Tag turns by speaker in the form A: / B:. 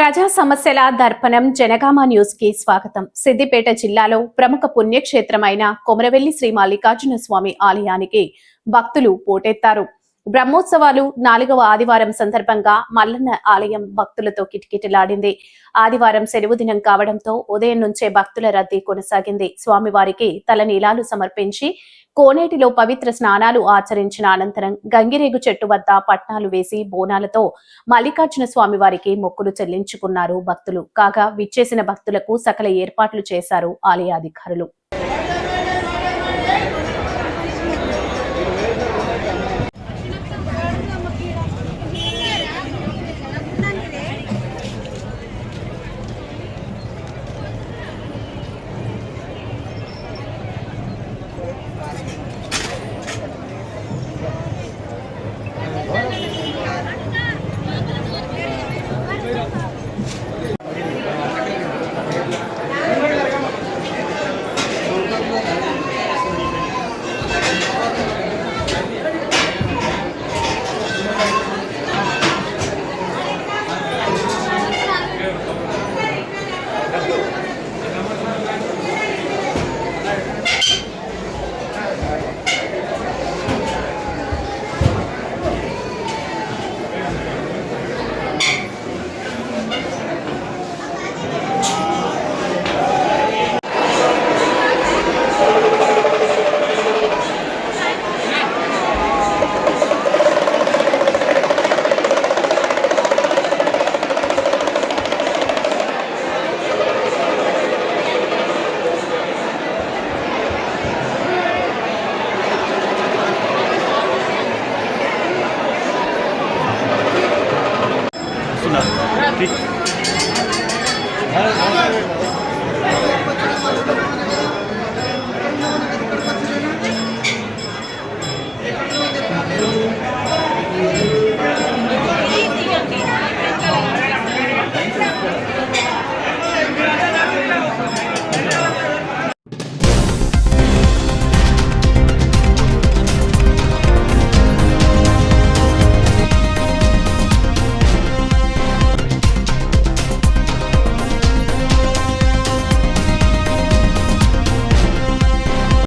A: ప్రజా సమస్యల దర్పణం జనగామ న్యూస్కి స్వాగతం. సిద్దిపేట జిల్లాలో ప్రముఖ పుణ్యక్షేత్రమైన కొమరవెల్లి శ్రీ మల్లికార్జున స్వామి ఆలయానికి భక్తులు పోటెత్తారు. బ్రహ్మోత్సవాలు నాలుగవ ఆదివారం సందర్భంగా మల్లన్న ఆలయం భక్తులతో కిటకిటలాడింది. ఆదివారం సెలవు దినం కావడంతో ఉదయం నుంచే భక్తుల రద్దీ కొనసాగింది. స్వామివారికి తలనీలాలు సమర్పించి కోనేటిలో పవిత్ర స్నానాలు ఆచరించిన అనంతరం గంగిరేగు చెట్టు వద్ద పట్నాలు వేసి బోనాలతో మల్లికార్జున స్వామివారికి మొక్కులు చెల్లించుకున్నారు భక్తులు. కాగా విచ్చేసిన భక్తులకు సకల ఏర్పాట్లు చేశారు ఆలయాధికారులు.
B: ঠিক